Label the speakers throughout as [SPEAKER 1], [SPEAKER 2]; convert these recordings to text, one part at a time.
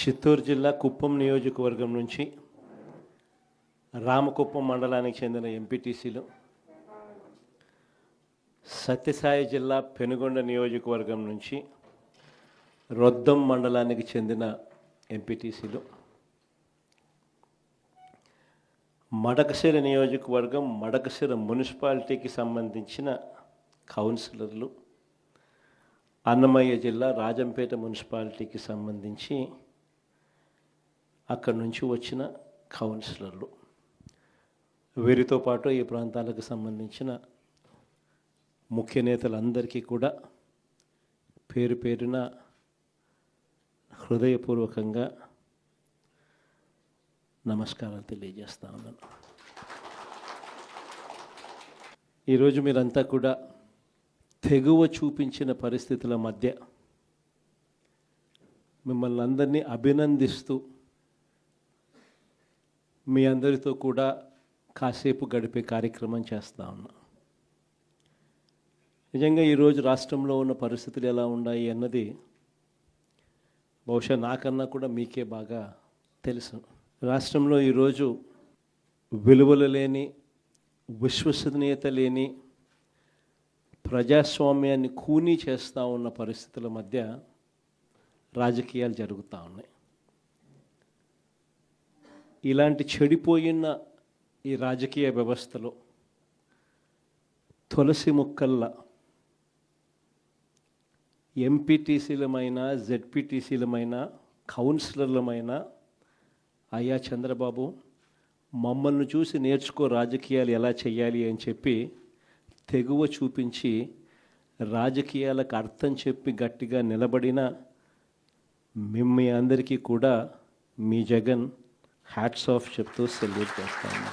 [SPEAKER 1] చిత్తూరు జిల్లా కుప్పం నియోజకవర్గం నుంచి రామకుప్పం మండలానికి చెందిన ఎంపీటీసీలు సత్యసాయి జిల్లా పెనుగొండ నియోజకవర్గం నుంచి రొద్దం మండలానికి చెందిన ఎంపీటీసీలు మడకశిర నియోజకవర్గం మడకశిర మున్సిపాలిటీకి సంబంధించిన కౌన్సిలర్లు అన్నమయ్య జిల్లా రాజంపేట మున్సిపాలిటీకి సంబంధించి అక్కడి నుంచి వచ్చిన కౌన్సిలర్లు. వీరితో పాటు ఈ ప్రాంతాలకు సంబంధించిన ముఖ్య నేతలందరికీ కూడా పేరు పేరున హృదయపూర్వకంగా నమస్కారాలు తెలియజేస్తా ఉన్నాను. ఈరోజు మీరంతా కూడా తెగువ చూపించిన పరిస్థితుల మధ్య మిమ్మల్ని అందరినీ అభినందిస్తూ మీ అందరితో కూడా కాసేపు గడిపే కార్యక్రమం చేస్తా ఉన్నా. నిజంగా ఈరోజు రాష్ట్రంలో ఉన్న పరిస్థితులు ఎలా ఉన్నాయి అన్నది బహుశా నాకన్నా కూడా మీకే బాగా తెలుసు. రాష్ట్రంలో ఈరోజు విలువలు లేని విశ్వసనీయత లేని ప్రజాస్వామ్యాన్ని కూనీ చేస్తూ ఉన్న పరిస్థితుల మధ్య రాజకీయాలు జరుగుతూ ఉన్నాయి. ఇలాంటి చెడిపోయిన ఈ రాజకీయ వ్యవస్థలో తులసి ముక్కల్లా ఎంపీటీసీలమైన జెడ్పీటీసీలమైన కౌన్సిలర్లమైన అయ్యా చంద్రబాబు మమ్మల్ని చూసి నేర్చుకో రాజకీయాలు ఎలా చేయాలి అని చెప్పి తెగువ చూపించి రాజకీయాలకు అర్థం చెప్పి గట్టిగా నిలబడిన మిమ్మీ అందరికీ కూడా మీ జగన్ హ్యాట్స్ ఆఫ్ చెప్తూ సెల్యూట్ చేస్తాను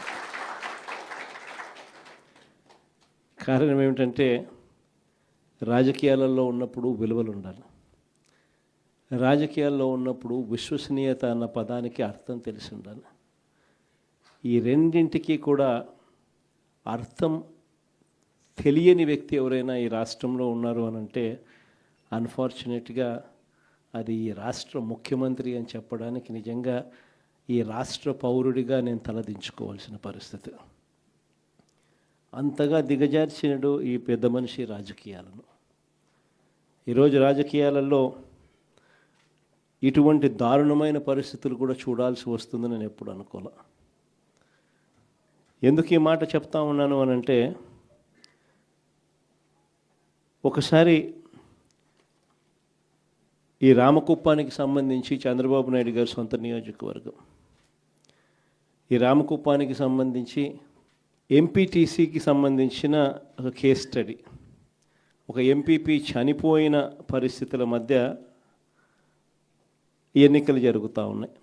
[SPEAKER 1] కారణం ఏమిటంటే రాజకీయాలలో ఉన్నప్పుడు విలువలు ఉండాలి. రాజకీయాల్లో ఉన్నప్పుడు విశ్వసనీయత అన్న పదానికి అర్థం తెలిసి ఉండాలి. ఈ రెండింటికి కూడా అర్థం తెలియని వ్యక్తి ఎవరైనా ఈ రాష్ట్రంలో ఉన్నారు అని అంటే అన్ఫార్చునేట్గా అది ఈ రాష్ట్ర ముఖ్యమంత్రి అని చెప్పడానికి నిజంగా ఈ రాష్ట్ర పౌరుడిగా నేను తలదించుకోవాల్సిన పరిస్థితి. అంతగా దిగజార్చినడు ఈ పెద్ద మనిషి రాజకీయాలను. ఈరోజు రాజకీయాలలో ఇటువంటి దారుణమైన పరిస్థితులు కూడా చూడాల్సి వస్తుందని నేను ఎప్పుడు అనుకోలే. ఎందుకు ఈ మాట చెప్తా ఉన్నాను అని అంటే ఒకసారి ఈ రామకుప్పానికి సంబంధించి చంద్రబాబు నాయుడు గారి సొంత నియోజకవర్గం. ఈ రామకుప్పానికి సంబంధించి ఎంపీటీసీకి సంబంధించిన ఒక కేస్ స్టడీ ఒక ఎంపీపీ చనిపోయిన పరిస్థితుల మధ్య ఎన్నికలు జరుగుతూ ఉన్నాయి.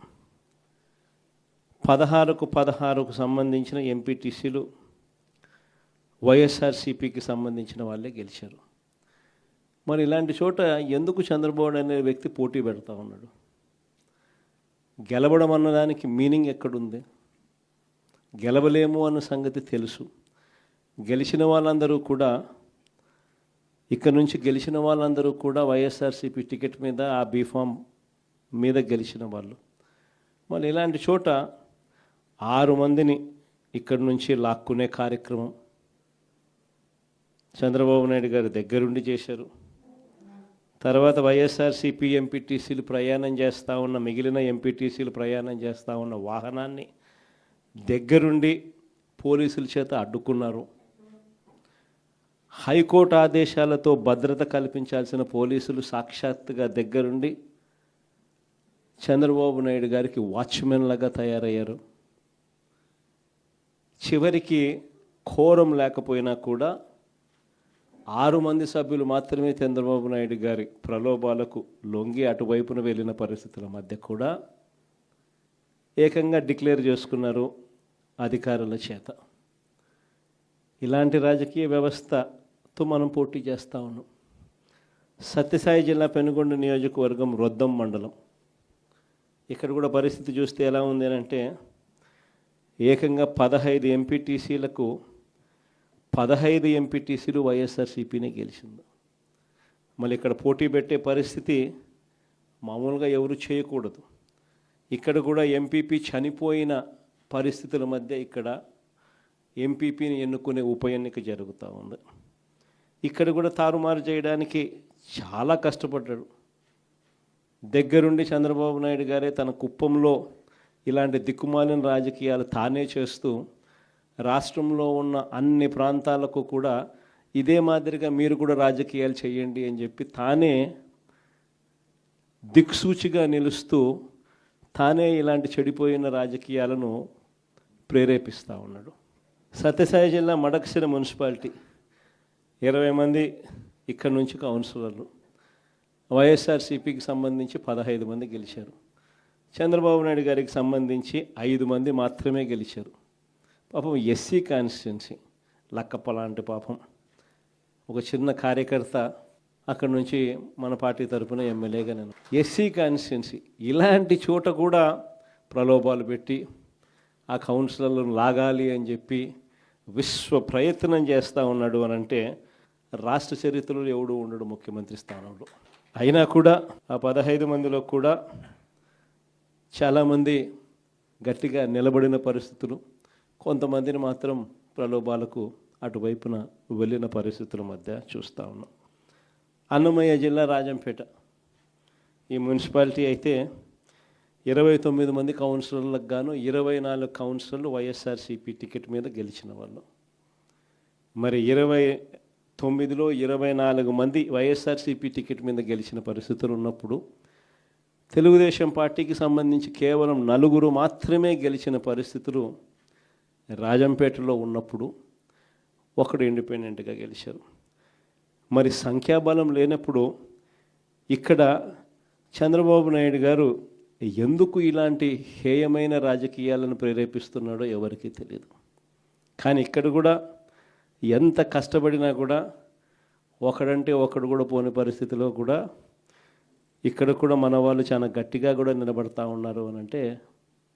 [SPEAKER 1] పదహారుకు పదహారుకు సంబంధించిన ఎంపీటీసీలు వైఎస్ఆర్సీపీకి సంబంధించిన వాళ్ళే గెలిచారు. మరి ఇలాంటి చోట ఎందుకు చంద్రబాబు అనే వ్యక్తి పోటీ పెడతా ఉన్నాడు? గెలవడం అన్నదానికి మీనింగ్ ఎక్కడుంది? గెలవలేము అన్న సంగతి తెలుసు. గెలిచిన వాళ్ళందరూ కూడా ఇక్కడ నుంచి గెలిచిన వాళ్ళందరూ కూడా వైఎస్ఆర్సీపీ టికెట్ మీద ఆ బీఫామ్ మీద గెలిచిన వాళ్ళు. మళ్ళీ ఇలాంటి చోట ఆరు మందిని ఇక్కడి నుంచి లాక్కునే కార్యక్రమం చంద్రబాబు నాయుడు గారి దగ్గరుండి చేశారు. తర్వాత వైఎస్ఆర్సీపీ ఎంపీటీసీలు ప్రయాణం చేస్తూ ఉన్న మిగిలిన ఎంపీటీసీలు ప్రయాణం చేస్తూ ఉన్న వాహనాన్ని దగ్గరుండి పోలీసుల చేత అడ్డుకున్నారు. హైకోర్టు ఆదేశాలతో భద్రత కల్పించాల్సిన పోలీసులు సాక్షాత్తుగా దగ్గరుండి చంద్రబాబు నాయుడు గారికి వాచ్మెన్లాగా తయారయ్యారు. చివరికి కోరం లేకపోయినా కూడా ఆరు మంది సభ్యులు మాత్రమే చంద్రబాబు నాయుడు గారి ప్రలోభాలకు లొంగి అటువైపున వెళ్ళిన పరిస్థితుల మధ్య కూడా ఏకంగా డిక్లేర్ చేసుకున్నారు. అధికారుల చేత. ఇలాంటి రాజకీయ వ్యవస్థతో మనం పోటీ చేస్తూ ఉన్నాం. సత్యసాయి జిల్లా పెనుగొండ నియోజకవర్గం రొద్దం మండలం. ఇక్కడ కూడా పరిస్థితి చూస్తే ఎలా ఉంది అని అంటే ఏకంగా పదహైదు ఎంపీటీసీలకు పదహైదు ఎంపీటీసీలు వైఎస్ఆర్సీపీనే గెలిచింది. మళ్ళీ ఇక్కడ పోటీ పెట్టే పరిస్థితి మామూలుగా ఎవరు చేయకూడదు. ఇక్కడ కూడా ఎంపీపీ చనిపోయిన పరిస్థితుల మధ్య ఇక్కడ ఎంపీపీని ఎన్నుకునే ఉప ఎన్నిక జరుగుతూ ఉంది. ఇక్కడ కూడా తారుమారు చేయడానికి చాలా కష్టపడ్డాడు. దగ్గరుండి చంద్రబాబు నాయుడు గారే తన కుప్పంలో ఇలాంటి దిక్కుమాలిన రాజకీయాలు తానే చేస్తూ రాష్ట్రంలో ఉన్న అన్ని ప్రాంతాలకు కూడా ఇదే మాదిరిగా మీరు కూడా రాజకీయాలు చేయండి అని చెప్పి తానే దిక్సూచిగా నిలుస్తూ తానే ఇలాంటి చెడిపోయిన రాజకీయాలను ప్రేరేపిస్తూ ఉన్నాడు. సత్యసాయి జిల్లా మడకసిర మున్సిపాలిటీ. ఇరవై మంది ఇక్కడ నుంచి కౌన్సిలర్లు. వైఎస్ఆర్సీపీకి సంబంధించి పదహైదు మంది గెలిచారు. చంద్రబాబు నాయుడు గారికి సంబంధించి ఐదు మంది మాత్రమే గెలిచారు. పాపం ఎస్సీ కాన్స్టిట్యున్సీ. లక్కప్ప లాంటి పాపం. ఒక చిన్న కార్యకర్త అక్కడ నుంచి మన పార్టీ తరపున ఎమ్మెల్యేగా నేను. SC constituency. ఇలాంటి చోట కూడా ప్రలోభాలు పెట్టి ఆ కౌన్సిలర్లను లాగాలి అని చెప్పి విశ్వ ప్రయత్నం చేస్తూ ఉన్నాడు అని అంటే రాష్ట్ర చరిత్రలో ఎవడు ఉండడు ముఖ్యమంత్రి స్థానంలో. అయినా కూడా ఆ పదహైదు మందిలో కూడా చాలామంది గట్టిగా నిలబడిన పరిస్థితులు కొంతమందిని మాత్రం ప్రలోభాలకు అటువైపున వెళ్ళిన పరిస్థితుల మధ్య చూస్తూ ఉన్నాం. అన్నమయ్య జిల్లా రాజంపేట. ఈ మున్సిపాలిటీ అయితే ఇరవై తొమ్మిది మంది కౌన్సిలర్లకు గాను ఇరవై నాలుగు కౌన్సిలర్లు వైఎస్ఆర్సీపీ టికెట్ మీద గెలిచిన వాళ్ళు. మరి ఇరవై తొమ్మిదిలో ఇరవై నాలుగు మంది వైఎస్ఆర్సీపీ టికెట్ మీద గెలిచిన పరిస్థితులు ఉన్నప్పుడు తెలుగుదేశం పార్టీకి సంబంధించి కేవలం నలుగురు మాత్రమే గెలిచిన పరిస్థితులు రాజంపేటలో ఉన్నప్పుడు ఒకడు ఇండిపెండెంట్గా గెలిచారు. మరి సంఖ్యాబలం లేనప్పుడు ఇక్కడ చంద్రబాబు నాయుడు గారు ఎందుకు ఇలాంటి హేయమైన రాజకీయాలను ప్రేరేపిస్తున్నాడో ఎవరికీ తెలియదు కానీ ఇక్కడ కూడా ఎంత కష్టపడినా కూడా ఒకడంటే ఒకడు కూడా పోని పరిస్థితిలో కూడా ఇక్కడ కూడా మన వాళ్ళు చాలా గట్టిగా కూడా నిలబడతా ఉన్నారు అని అంటే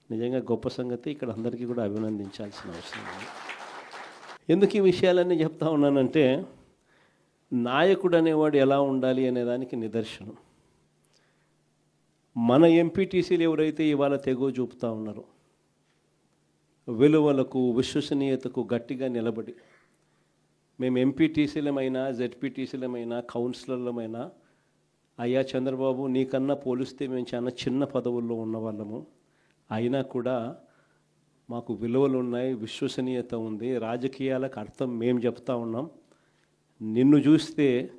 [SPEAKER 1] నిజంగా గొప్ప సంగతి. ఇక్కడ అందరికీ కూడా అభినందించాల్సిన అవసరం ఉంది. ఎందుకు ఈ విషయాలన్నీ చెప్తా ఉన్నానంటే నాయకుడు అనేవాడు ఎలా ఉండాలి అనే దానికి నిదర్శనం. మన ఎంపీటీసీలు ఎవరైతే ఇవాళ తెగో చూపుతా ఉన్నారో విలువలకు విశ్వసనీయతకు గట్టిగా నిలబడి మేము ఎంపీటీసీలమైనా జెడ్పీటీసీలమైనా కౌన్సిలర్లమైనా అయ్యా చంద్రబాబు నీకన్నా పోలిస్తే మేము చాలా చిన్న పదవుల్లో ఉన్నవాళ్ళము. అయినా కూడా మాకు విలువలు ఉన్నాయి విశ్వసనీయత ఉంది రాజకీయాలకు అర్థం మేము చెప్తా ఉన్నాం. నిన్ను చూస్తే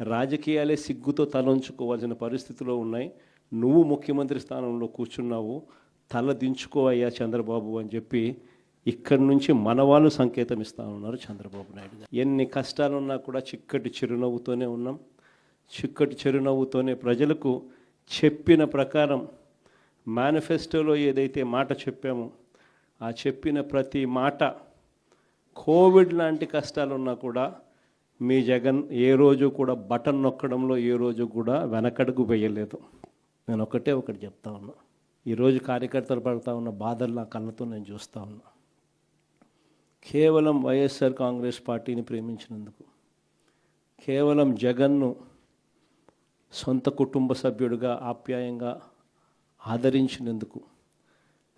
[SPEAKER 1] రాజకీయాలే సిగ్గుతో తలంచుకోవాల్సిన పరిస్థితిలో ఉన్నాయి. నువ్వు ముఖ్యమంత్రి స్థానంలో కూర్చున్నావు. తల దించుకోవయ్యా చంద్రబాబు అని చెప్పి ఇక్కడి నుంచి మన వాళ్ళు సంకేతం ఇస్తా ఉన్నారు చంద్రబాబు నాయుడు ఎన్ని కష్టాలున్నా కూడా చిక్కటి చిరునవ్వుతోనే ఉన్నాం. చిక్కటి చిరునవ్వుతోనే ప్రజలకు చెప్పిన ప్రకారం మేనిఫెస్టోలో ఏదైతే మాట చెప్పామో ఆ చెప్పిన ప్రతి మాట కోవిడ్ లాంటి కష్టాలున్నా కూడా మీ జగన్ ఏ రోజు కూడా బటన్ నొక్కడంలో ఏ రోజు కూడా వెనకడుగు వేయలేదు. నేను ఒకటే ఒకటి చెప్తా ఉన్నా. ఈరోజు కార్యకర్తలు పడతా ఉన్న బాధలు నా కళ్ళతో నేను చూస్తూ ఉన్నా. కేవలం వైఎస్ఆర్ కాంగ్రెస్ పార్టీని ప్రేమించినందుకు కేవలం జగన్ను సొంత కుటుంబ సభ్యుడిగా ఆప్యాయంగా ఆదరించినందుకు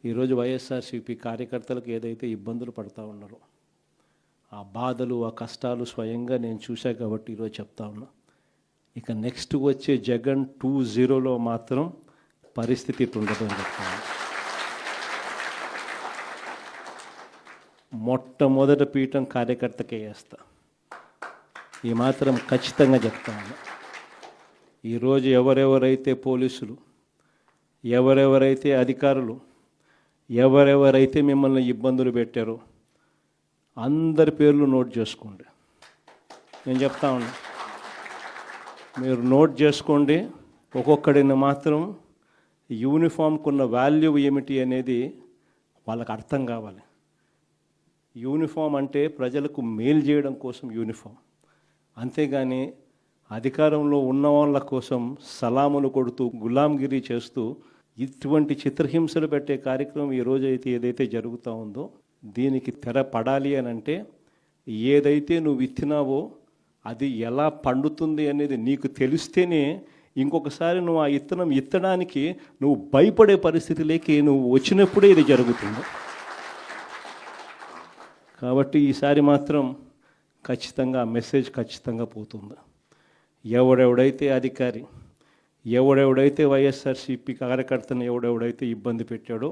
[SPEAKER 1] ఈరోజు వైఎస్ఆర్సీపీ కార్యకర్తలకు ఏదైతే ఇబ్బందులు పడతా ఉన్నారో ఆ బాధలు ఆ కష్టాలు స్వయంగా నేను చూశా కాబట్టి ఈరోజు చెప్తా ఉన్నా. ఇక నెక్స్ట్ వచ్చే జగన్ టూ జీరోలో మాత్రం పరిస్థితి ఇటు ఉండదు అని చెప్తాను మొట్టమొదట పీఠం కార్యకర్తకే వేస్తా ఈ మాత్రం ఖచ్చితంగా చెప్తాను ఈరోజు ఎవరెవరైతే పోలీసులు ఎవరెవరైతే అధికారులు ఎవరెవరైతే మిమ్మల్ని ఇబ్బందులు పెట్టారో అందరి పేర్లు నోట్ చేసుకోండి. నేను చెప్తా ఉన్నా. మీరు నోట్ చేసుకోండి. ఒక్కొక్కడిని మాత్రం యూనిఫామ్కు ఉన్న వాల్యూ ఏమిటి అనేది వాళ్ళకి అర్థం కావాలి. యూనిఫామ్ అంటే ప్రజలకు మేలు చేయడం కోసం యూనిఫామ్. అంతేగాని అధికారంలో ఉన్న వాళ్ళ కోసం సలాములు కొడుతూ గులాంగిరి చేస్తూ ఇటువంటి చిత్రహింసలు పెట్టే కార్యక్రమం ఈరోజు అయితే ఏదైతే జరుగుతూ ఉందో దీనికి తెర పడాలి అని అంటే ఏదైతే నువ్వు విత్తినావో అది ఎలా పండుతుంది అనేది నీకు తెలిస్తేనే ఇంకొకసారి నువ్వు ఆ ఇత్తనం ఇత్తడానికి నువ్వు భయపడే పరిస్థితిలోకి నువ్వు వచ్చినప్పుడే ఇది జరుగుతుంది. కాబట్టి ఈసారి మాత్రం ఖచ్చితంగా ఆ మెసేజ్ ఖచ్చితంగా పోతుంది. ఎవడెవడైతే అధికారి ఎవడెవడైతే వైఎస్ఆర్సీపీ కార్యకర్తను ఎవడెవడైతే ఇబ్బంది పెట్టాడో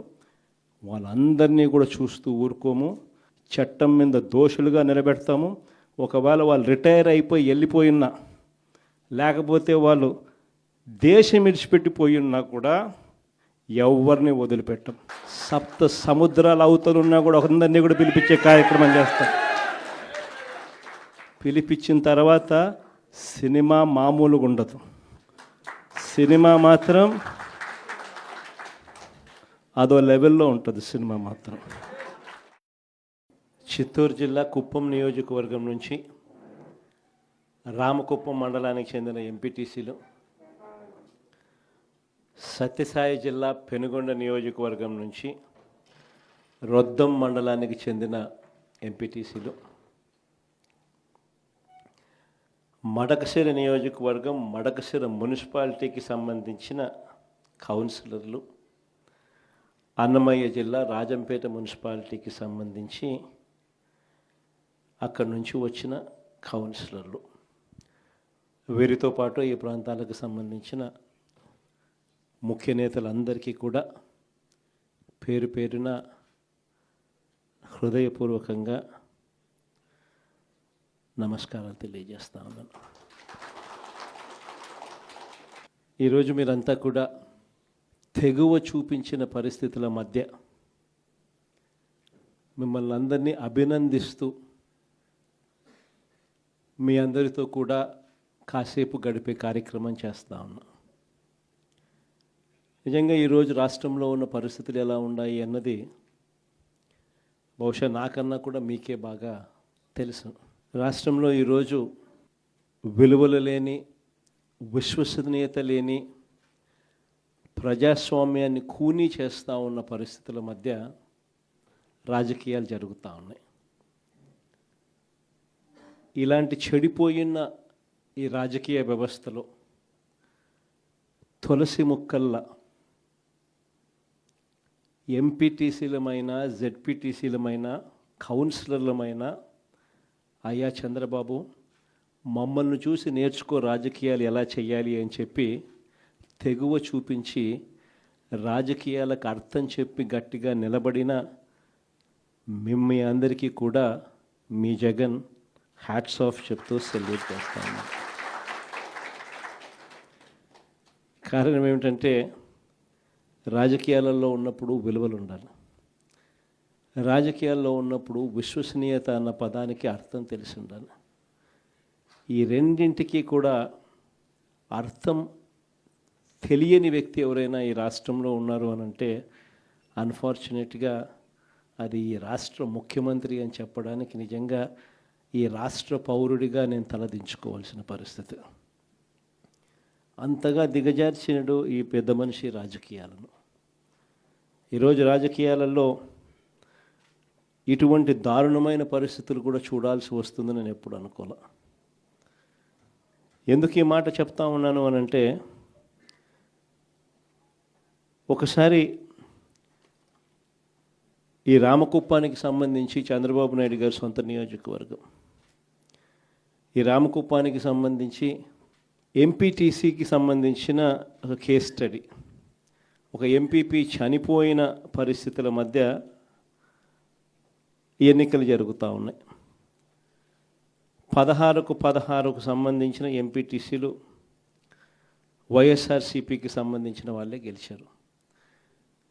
[SPEAKER 1] వాళ్ళందరినీ కూడా చూస్తూ ఊరుకోము. చట్టం మీద దోషులుగా నిలబెడతాము. ఒకవేళ వాళ్ళు రిటైర్ అయిపోయి వెళ్ళిపోయినా లేకపోతే వాళ్ళు దేశం విడిచిపెట్టిపోయినా ఉన్నా కూడా ఎవరిని వదిలిపెట్టం. సప్త సముద్రాల అవతలున్నా కూడా అందరినీ కూడా పిలిపించే కార్యక్రమం చేస్తాం. పిలిపించిన తర్వాత సినిమా మామూలుగా ఉండదు. సినిమా మాత్రం అదో లెవెల్లో ఉంటుంది సినిమా మాత్రం. చిత్తూరు జిల్లా కుప్పం నియోజకవర్గం నుంచి రామకుప్పం మండలానికి చెందిన ఎంపీటీసీలు సత్యసాయి జిల్లా పెనుగొండ నియోజకవర్గం నుంచి రొద్దం మండలానికి చెందిన ఎంపీటీసీలు మడకశిర నియోజకవర్గం మడకశిర మున్సిపాలిటీకి సంబంధించిన కౌన్సిలర్లు అన్నమయ్య జిల్లా రాజంపేట మున్సిపాలిటీకి సంబంధించి అక్కడి నుంచి వచ్చిన కౌన్సిలర్లు. వీరితో పాటు ఈ ప్రాంతాలకు సంబంధించిన ముఖ్య నేతలందరికీ కూడా పేరు పేరున హృదయపూర్వకంగా నమస్కారాలు తెలియజేస్తా ఉన్నాను. ఈరోజు మీరంతా కూడా తెగువ చూపించిన పరిస్థితుల మధ్య మిమ్మల్ని అందరినీ అభినందిస్తూ మీ అందరితో కూడా కాసేపు గడిపే కార్యక్రమం చేస్తా ఉన్నా. నిజంగా ఈరోజు రాష్ట్రంలో ఉన్న పరిస్థితులు ఎలా ఉన్నాయి అన్నది బహుశా నాకన్నా కూడా మీకే బాగా తెలుసు. రాష్ట్రంలో ఈరోజు విలువలు లేని విశ్వసనీయత లేని ప్రజాస్వామ్యాన్ని కూనీ చేస్తూ ఉన్న పరిస్థితుల మధ్య రాజకీయాలు జరుగుతూ ఉన్నాయి. ఇలాంటి చెడిపోయిన ఈ రాజకీయ వ్యవస్థలో తులసి ముక్కల్లా ఎంపీటీసీలమైన జెడ్పీటీసీలమైన కౌన్సిలర్లమైన అయ్యా చంద్రబాబు మమ్మల్ని చూసి నేర్చుకో రాజకీయాలు ఎలా చేయాలి అని చెప్పి తెగువ చూపించి రాజకీయాలకు అర్థం చెప్పి గట్టిగా నిలబడిన మిమ్మ అందరికీ కూడా మీ జగన్ హ్యాట్స్ ఆఫ్ చెప్తూ సెల్యూట్ చేస్తాను కారణం ఏమిటంటే రాజకీయాలలో ఉన్నప్పుడు విలువలు ఉండాలి. రాజకీయాల్లో ఉన్నప్పుడు విశ్వసనీయత అన్న పదానికి అర్థం తెలిసి ఉండాలి. ఈ రెండింటికి కూడా అర్థం తెలియని వ్యక్తి ఎవరైనా ఈ రాష్ట్రంలో ఉన్నారు అని అంటే అన్ఫార్చునేట్గా అది ఈ రాష్ట్ర ముఖ్యమంత్రి అని చెప్పడానికి నిజంగా ఈ రాష్ట్ర పౌరుడిగా నేను తలదించుకోవాల్సిన పరిస్థితి. అంతగా దిగజార్చినడు ఈ పెద్ద మనిషి రాజకీయాలను. ఈరోజు రాజకీయాలలో ఇటువంటి దారుణమైన పరిస్థితులు కూడా చూడాల్సి వస్తుందని నేను ఎప్పుడు అనుకోలే. ఎందుకు ఈ మాట చెప్తా ఉన్నాను అనంటే అంటే ఒకసారి ఈ రామకుప్పానికి సంబంధించి చంద్రబాబు నాయుడు గారి సొంత నియోజకవర్గం. ఈ రామకుప్పానికి సంబంధించి ఎంపీటీసీకి సంబంధించిన ఒక కేస్ స్టడీ ఒక ఎంపీపీ చనిపోయిన పరిస్థితుల మధ్య ఎన్నికలు జరుగుతూ ఉన్నాయి. పదహారుకు పదహారుకు సంబంధించిన ఎంపీటీసీలు వైఎస్ఆర్సీపీకి సంబంధించిన వాళ్ళే గెలిచారు.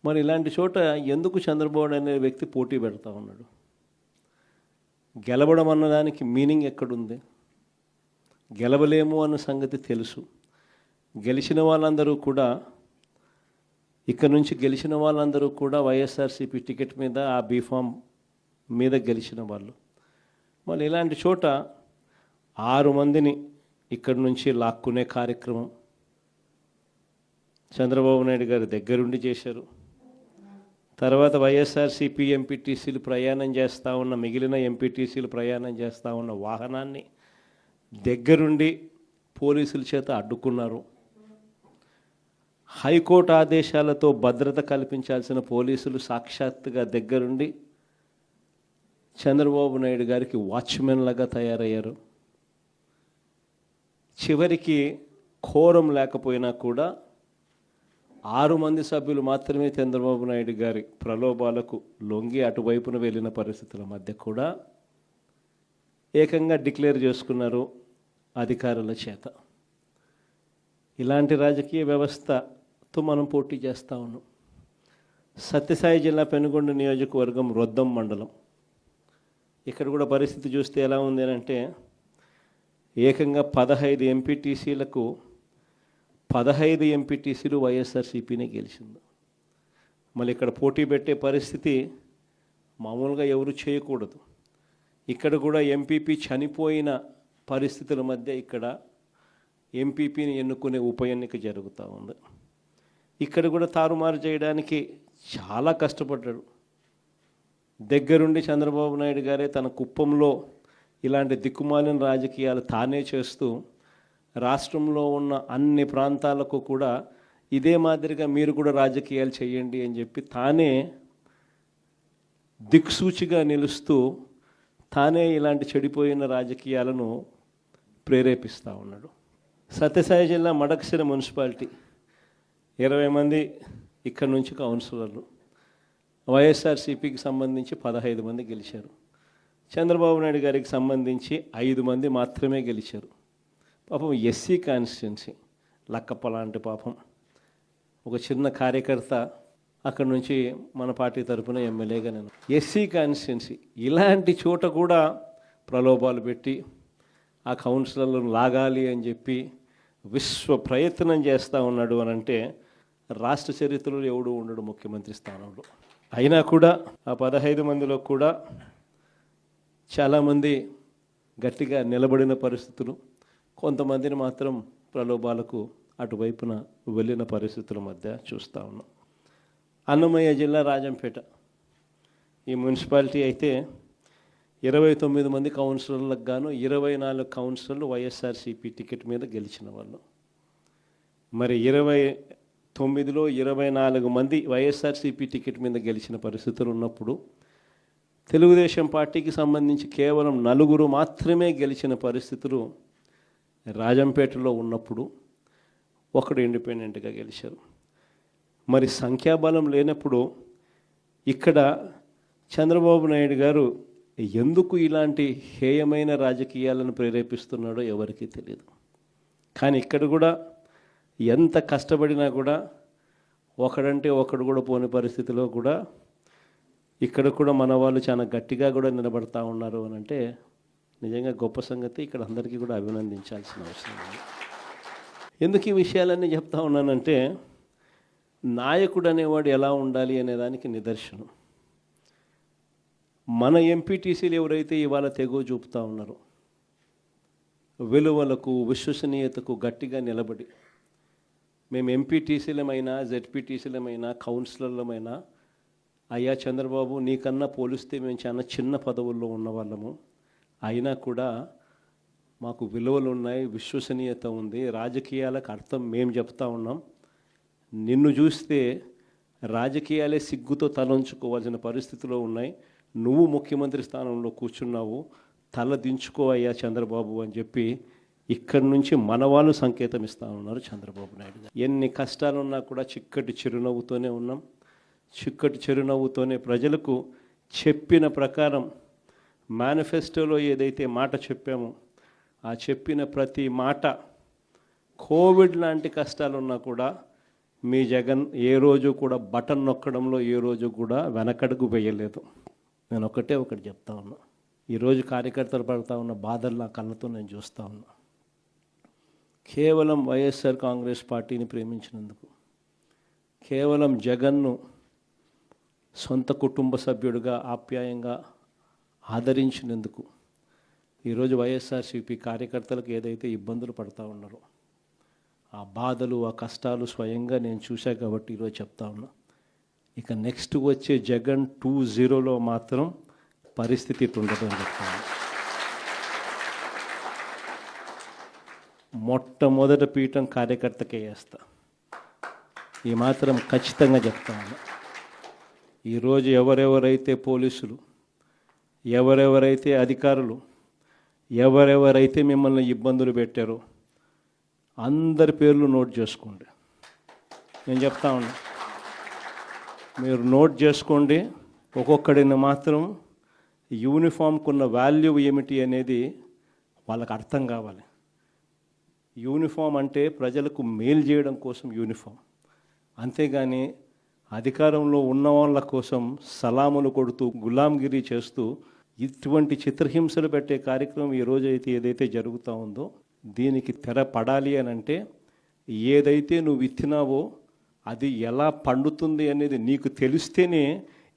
[SPEAKER 1] మరి ఇలాంటి చోట ఎందుకు చంద్రబాబు అనే వ్యక్తి పోటీ పెడతా ఉన్నాడు? గెలవడం అన్నదానికి మీనింగ్ ఎక్కడుంది? గెలవలేము అన్న సంగతి తెలుసు. గెలిచిన వాళ్ళందరూ కూడా ఇక్కడ నుంచి గెలిచిన వాళ్ళందరూ కూడా వైఎస్ఆర్సీపీ టికెట్ మీద ఆ బీఫామ్ మీద గెలిచిన వాళ్ళు. మళ్ళీ ఇలాంటి చోట ఆరు మందిని ఇక్కడి నుంచి లాక్కునే కార్యక్రమం చంద్రబాబు నాయుడు గారు దగ్గరుండి చేశారు. తర్వాత వైఎస్ఆర్సీపీ ఎంపీటీసీలు ప్రయాణం చేస్తూ ఉన్న మిగిలిన ఎంపీటీసీలు ప్రయాణం చేస్తూ ఉన్న వాహనాన్ని దగ్గరుండి పోలీసుల చేత అడ్డుకున్నారు. హైకోర్టు ఆదేశాలతో భద్రత కల్పించాల్సిన పోలీసులు సాక్షాత్తుగా దగ్గరుండి చంద్రబాబు నాయుడు గారికి వాచ్మెన్లాగా తయారయ్యారు. చివరికి కోరం లేకపోయినా కూడా ఆరు మంది సభ్యులు మాత్రమే చంద్రబాబు నాయుడు గారి ప్రలోభాలకు లొంగి అటువైపున వెళ్ళిన పరిస్థితుల మధ్య కూడా ఏకంగా డిక్లేర్ చేసుకున్నారు అధికారుల చేత. ఇలాంటి రాజకీయ వ్యవస్థతో మనం పోటీ చేస్తూ ఉన్నాం. సత్యసాయి జిల్లా పెనుగొండ నియోజకవర్గం రొద్దం మండలం. ఇక్కడ కూడా పరిస్థితి చూస్తే ఎలా ఉంది అని అంటే ఏకంగా పదహైదు ఎంపీటీసీలకు పదహైదు ఎంపీటీసీలు వైఎస్ఆర్సీపీనే గెలిచింది. మళ్ళీ ఇక్కడ పోటీ పెట్టే పరిస్థితి మామూలుగా ఎవరు చేయకూడదు. ఇక్కడ కూడా ఎంపీపీ చనిపోయిన పరిస్థితుల మధ్య ఇక్కడ ఎంపీపీని ఎన్నుకునే ఉప ఎన్నిక జరుగుతూ ఉంది. ఇక్కడ కూడా తారుమారు చేయడానికి చాలా కష్టపడ్డాడు. దగ్గరుండి చంద్రబాబు నాయుడు గారే తన కుప్పంలో ఇలాంటి దిక్కుమాలిన రాజకీయాలు తానే చేస్తూ రాష్ట్రంలో ఉన్న అన్ని ప్రాంతాలకు కూడా ఇదే మాదిరిగా మీరు కూడా రాజకీయాలు చేయండి అని చెప్పి తానే దిక్సూచిగా నిలుస్తూ తానే ఇలాంటి చెడిపోయిన రాజకీయాలను ప్రేరేపిస్తూ ఉన్నాడు. సత్యసాయి జిల్లా మడకసిర మున్సిపాలిటీ ఇరవై మంది ఇక్కడ నుంచి కౌన్సిలర్లు. వైఎస్ఆర్సీపీకి సంబంధించి పదహైదు మంది గెలిచారు. చంద్రబాబు నాయుడు గారికి సంబంధించి ఐదు మంది మాత్రమే గెలిచారు. పాపం ఎస్సీ కాన్స్టిట్యున్సీ లక్కప్ప లాంటి పాపం. ఒక చిన్న కార్యకర్త అక్కడి నుంచి మన పార్టీ తరఫున ఎమ్మెల్యేగా నేను. ఎస్సీ కాన్స్టిట్యున్సీ ఇలాంటి చోట కూడా ప్రలోభాలు పెట్టి ఆ కౌన్సిలర్లను లాగాలి అని చెప్పి విశ్వ ప్రయత్నం చేస్తూ ఉన్నాడు అని అంటే రాష్ట్ర చరిత్రలో ఎవడు ఉండడు ముఖ్యమంత్రి స్థానంలో. అయినా కూడా ఆ పదహైదు మందిలో కూడా చాలామంది గట్టిగా నిలబడిన పరిస్థితులు కొంతమందిని మాత్రం ప్రలోభాలకు అటువైపున వెళ్ళిన పరిస్థితుల మధ్య చూస్తూ ఉన్నాం. అన్నమయ్య జిల్లా రాజంపేట. ఈ మున్సిపాలిటీ అయితే ఇరవై తొమ్మిది మంది కౌన్సిలర్లకు గాను ఇరవై నాలుగు కౌన్సిలర్లు వైఎస్ఆర్సీపీ టికెట్ మీద గెలిచిన వాళ్ళు. మరి ఇరవై తొమ్మిదిలో ఇరవై నాలుగు మంది వైఎస్ఆర్సీపీ టికెట్ మీద గెలిచిన పరిస్థితులు ఉన్నప్పుడు తెలుగుదేశం పార్టీకి సంబంధించి కేవలం నలుగురు మాత్రమే గెలిచిన పరిస్థితులు రాజంపేటలో ఉన్నప్పుడు ఒకడు ఇండిపెండెంట్గా గెలిచారు. మరి సంఖ్యాబలం లేనప్పుడు ఇక్కడ చంద్రబాబు నాయుడు గారు ఎందుకు ఇలాంటి హేయమైన రాజకీయాలను ప్రేరేపిస్తున్నాడో ఎవరికీ తెలియదు కానీ ఇక్కడ కూడా ఎంత కష్టపడినా కూడా ఒకడంటే ఒకడు కూడా పోని పరిస్థితిలో కూడా ఇక్కడ కూడా మన వాళ్ళు చాలా గట్టిగా కూడా నిలబడతా ఉన్నారు అని అంటే నిజంగా గొప్ప సంగతి ఇక్కడ అందరికీ కూడా అభినందించాల్సిన అవసరం ఉంది. ఎందుకు ఈ విషయాలన్నీ చెప్తా ఉన్నానంటే నాయకుడు అనేవాడు ఎలా ఉండాలి అనే దానికి నిదర్శనం. మన ఎంపీటీసీలు ఎవరైతే ఇవాళ తెగో చూపుతా ఉన్నారో విలువలకు విశ్వసనీయతకు గట్టిగా నిలబడి మేము ఎంపీటీసీలమైనా జెడ్పీటీసీలమైనా కౌన్సిలర్లమైనా అయ్యా చంద్రబాబు నీకన్నా పోలిస్తే మేము చాలా చిన్న పదవుల్లో ఉన్నవాళ్ళము. అయినా కూడా మాకు విలువలు ఉన్నాయి విశ్వసనీయత ఉంది. రాజకీయాలకు అర్థం మేము చెప్తా ఉన్నాం. నిన్ను చూస్తే రాజకీయాలే సిగ్గుతో తలంచుకోవాల్సిన పరిస్థితిలో ఉన్నాయి. నువ్వు ముఖ్యమంత్రి స్థానంలో కూర్చున్నావు. తల దించుకో అయ్యా చంద్రబాబు అని చెప్పి ఇక్కడి నుంచి మన వాళ్ళు సంకేతం ఇస్తా ఉన్నారు చంద్రబాబు నాయుడు గారు. ఎన్ని కష్టాలున్నా కూడా చిక్కటి చిరునవ్వుతోనే ఉన్నాం. చిక్కటి చిరునవ్వుతోనే ప్రజలకు చెప్పిన ప్రకారం మేనిఫెస్టోలో ఏదైతే మాట చెప్పామో ఆ చెప్పిన ప్రతి మాట కోవిడ్ లాంటి కష్టాలున్నా కూడా మీ జగన్ ఏ రోజు కూడా బటన్ నొక్కడంలో ఏ రోజు కూడా వెనకడుగు వేయలేదు. నేను ఒకటే ఒకటి చెప్తా ఉన్నా. ఈరోజు కార్యకర్తలు పడుతూ ఉన్న బాధలు నా కళ్ళతో నేను చూస్తూ ఉన్నా. కేవలం వైఎస్ఆర్ కాంగ్రెస్ పార్టీని ప్రేమించినందుకు కేవలం జగన్ను సొంత కుటుంబ సభ్యుడిగా ఆప్యాయంగా ఆదరించినందుకు. ఈరోజు వైఎస్ఆర్సీపీ కార్యకర్తలకు ఏదైతే ఇబ్బందులు పడతా ఉన్నారో ఆ బాధలు ఆ కష్టాలు స్వయంగా నేను చూశా కాబట్టి ఈరోజు చెప్తా ఉన్నా. ఇక నెక్స్ట్ వచ్చే జగన్ టూ జీరోలో మాత్రం పరిస్థితి ఇట్లా ఉండదు అని చెప్తాను మొట్టమొదటి పీఠం కార్యకర్తకే వేస్తా ఈ మాత్రం ఖచ్చితంగా చెప్తా ఉన్నా. ఈరోజు ఎవరెవరైతే పోలీసులు ఎవరెవరైతే అధికారులు ఎవరెవరైతే మిమ్మల్ని ఇబ్బందులు పెట్టారో అందరి పేర్లు నోట్ చేసుకోండి. నేను చెప్తా ఉన్నా మీరు నోట్ చేసుకోండి. ఒక్కొక్కడిని మాత్రం యూనిఫామ్కు ఉన్న వాల్యూ ఏమిటి అనేది వాళ్ళకి అర్థం కావాలి. యూనిఫామ్ అంటే ప్రజలకు మేలు చేయడం కోసం యూనిఫామ్. అంతేగాని అధికారంలో ఉన్న వాళ్ళ కోసం సలాములు కొడుతూ గులాంగిరి చేస్తూ ఇటువంటి చిత్రహింసలు పెట్టే కార్యక్రమం ఈ రోజు అయితే ఏదైతే జరుగుతూ ఉందో దీనికి తెర పడాలి అని అంటే ఏదైతే నువ్వు విత్తినావో అది ఎలా పండుతుంది అనేది నీకు తెలిస్తేనే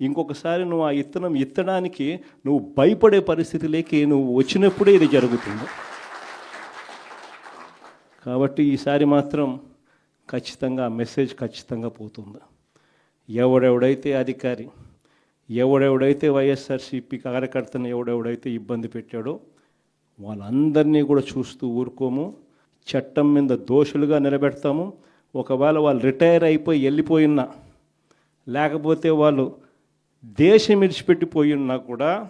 [SPEAKER 1] ఇంకొకసారి నువ్వు ఆ ఇత్తనం ఇత్తడానికి నువ్వు భయపడే పరిస్థితిలోకి నువ్వు వచ్చినప్పుడే ఇది జరుగుతుంది. కాబట్టి ఈసారి మాత్రం ఖచ్చితంగా ఆ మెసేజ్ ఖచ్చితంగా పోతుంది. ఎవడెవడైతే అధికారి ఎవడెవడైతే వైఎస్ఆర్సీపీ కార్యకర్తను ఎవడెవడైతే ఇబ్బంది పెట్టాడో వాళ్ళందరినీ కూడా చూస్తూ ఊరుకోము. చట్టం మీద దోషులుగా నిలబెడతాము. ఒకవేళ వాళ్ళు రిటైర్ అయిపోయి వెళ్ళిపోయినా లేకపోతే వాళ్ళు దేశం విడిచిపెట్టిపోయినా ఉన్నా కూడా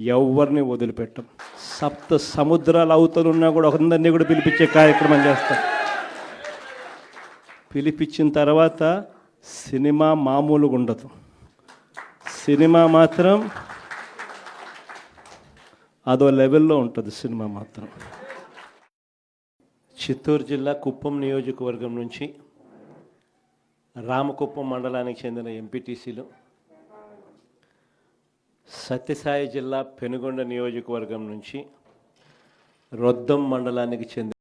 [SPEAKER 1] ఎవరిని వదిలిపెట్టం. సప్త సముద్రాల అవతలున్నా కూడా అందరినీ కూడా పిలిపించే కార్యక్రమం చేస్తాం. పిలిపించిన తర్వాత సినిమా మామూలుగా ఉండదు. సినిమా మాత్రం అదో లెవెల్లో ఉంటుంది సినిమా మాత్రం. చిత్తూరు జిల్లా కుప్పం నియోజకవర్గం నుంచి రామకుప్పం మండలానికి చెందిన ఎంపీటీసీలు సత్యసాయి జిల్లా పెనుగొండ నియోజకవర్గం నుంచి రొద్దం మండలానికి చెందిన